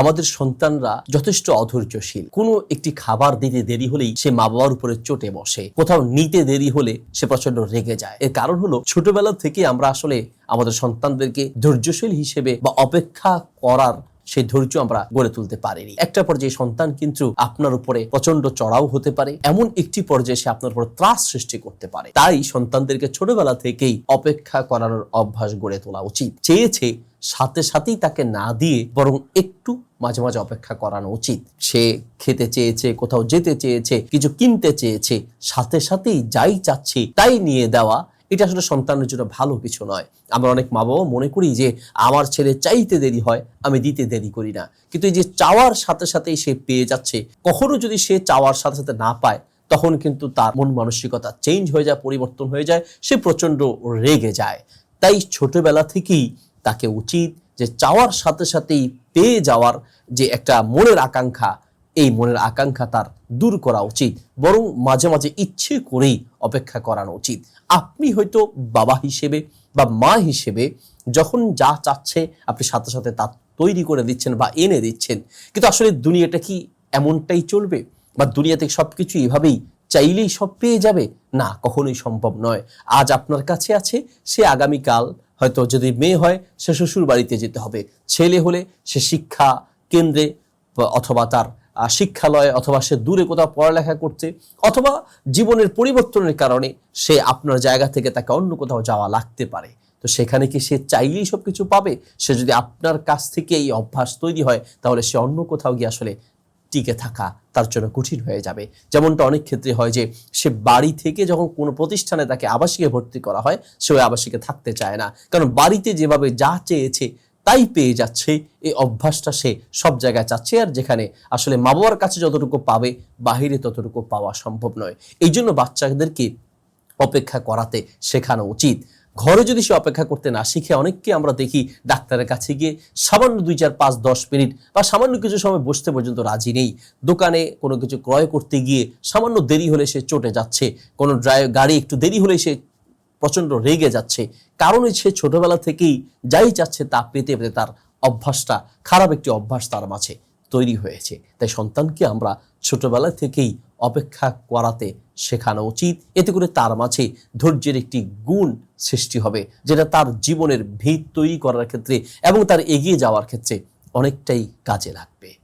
আমাদের সন্তানরা যথেষ্ট অধৈর্যশীল। কোনো একটি খাবার দিতে দেরি হলেই সে মা বাবার উপরে চটে বসে। কোথাও নিতে দেরি হলে সে প্রচণ্ড রেগে যায়। এর কারণ হলো, ছোটবেলা থেকে আমরা আসলে আমাদের সন্তানদেরকে ধৈর্যশীল হিসেবে বা অপেক্ষা করার সেই ধৈর্য আমরা গড়ে তুলতে পারিনি। একটা পর্যায়ে সন্তান কিন্তু আপনার উপরে প্রচণ্ড চড়াও হতে পারে, এমন একটি পর্যায়ে সে আপনার উপর ত্রাস সৃষ্টি করতে পারে। তাই সন্তানদেরকে ছোটবেলা থেকেই অপেক্ষা করানোর অভ্যাস গড়ে তোলা উচিত। চেয়েছে সাথে সাথেই তাকে না দিয়ে বরং একটু মাঝে মাঝে অপেক্ষা করানো উচিত। সে খেতে চেয়েছে, কোথাও যেতে চেয়েছে, কিছু কিনতে চেয়েছে, সাথে সাথেই যাই চাচ্ছি, তাই নিয়ে দেওয়া এটা আসলে সন্তানের জন্য ভালো কিছু নয়। আমরা অনেক মা বাবা মনে করি যে, আমার ছেলে চাইতে দেরি হয়, আমি দিতে দেরি করি না। কিন্তু এই যে চাওয়ার সাথে সাথেই সে পেয়ে যাচ্ছে, কখনো যদি সে চাওয়ার সাথে সাথে না পায়, তখন কিন্তু তার মন মানসিকতা চেঞ্জ হয়ে যায়, পরিবর্তন হয়ে যায়, সে প্রচণ্ড রেগে যায়। তাই ছোটবেলা থেকেই তাকে উচিত যে, চাওয়ার সাথে সাথেই পেয়ে যাওয়ার যে একটা মনের আকাঙ্ক্ষা এই মনের আকাঙ্ক্ষা তার দূর করা উচিত, বরং মাঝে মাঝে ইচ্ছে করেই অপেক্ষা করানো উচিত। আপনি হয়তো বাবা হিসেবে বা মা হিসেবে যখন যা চাচ্ছে আপনি সাথে সাথে তা তৈরি করে দিচ্ছেন বা এনে দিচ্ছেন, কিন্তু আসলে দুনিয়াটা কি এমনটাই চলবে? বা দুনিয়াতে সব কিছু এভাবেই চাইলেই সব পেয়ে যাবে? না, কখনোই সম্ভব নয়। আজ আপনার কাছে আছে, সে আগামীকাল হয়তো যদি মেয়ে হয়, সে শ্বশুর বাড়িতে যেতে হবে। ছেলে হলে সে শিক্ষা কেন্দ্রে অথবা তার শিক্ষালয়ে অথবা সে দূরে কোথাও পড়ালেখা করছে, অথবা জীবনের পরিবর্তনের কারণে সে আপনার জায়গা থেকে তাকে অন্য কোথাও যাওয়া লাগতে পারে। তো সেখানে কি সে চাইলেই সব কিছু পাবে? সে যদি আপনার কাছ থেকে এই অভ্যাস তৈরি হয়, তাহলে সে অন্য কোথাও গিয়ে আসলে টিকে থাকা তার জন্য কঠিন হয়ে যাবে। যেমনটা অনেক ক্ষেত্রে হয় যে, সে বাড়ি থেকে যখন কোনো প্রতিষ্ঠানে তাকে আবাসিকে ভর্তি করা হয়, সে ওই আবাসিকে থাকতে চায় না। কারণ বাড়িতে যেভাবে যা চেয়েছে তাই পেয়ে যাচ্ছে, এই অভ্যাসটা সে সব জায়গায় চাচ্ছে আর যেখানে আসলে মা বাবার কাছে যতটুকু পাবে, বাহিরে ততটুকু পাওয়া সম্ভব নয়। এই জন্য বাচ্চাদেরকে অপেক্ষা করাতে শেখানো উচিত। ঘরে যদি সে অপেক্ষা করতে না শিখে, অনেককে আমরা দেখি ডাক্তারের কাছে গিয়ে সামান্য দুই চার পাঁচ দশ মিনিট বা সামান্য কিছু সময় বসতে পর্যন্ত রাজি নেই। দোকানে কোনো কিছু ক্রয় করতে গিয়ে সামান্য দেরি হলে সে চটে যাচ্ছে, কোনো ড্রাই গাড়ি একটু দেরি হলে সে প্রচণ্ড রেগে যাচ্ছে। কারণ সে ছোটবেলা থেকেই যাই চাচ্ছে তা পেতে পেতে তার অভ্যাসটা, খারাপ একটি অভ্যাস তার মাঝে তৈরি হয়েছে। তাই সন্তানকে আমরা ছোটবেলা থেকেই অপেক্ষা করাতে শেখানো উচিত। এতে করে তার মাঝে ধৈর্যের একটি গুণ সৃষ্টি হবে, যেটা তার জীবনের ভিত তৈরি করার ক্ষেত্রে এবং তার এগিয়ে যাওয়ার ক্ষেত্রে অনেকটাই কাজে লাগবে।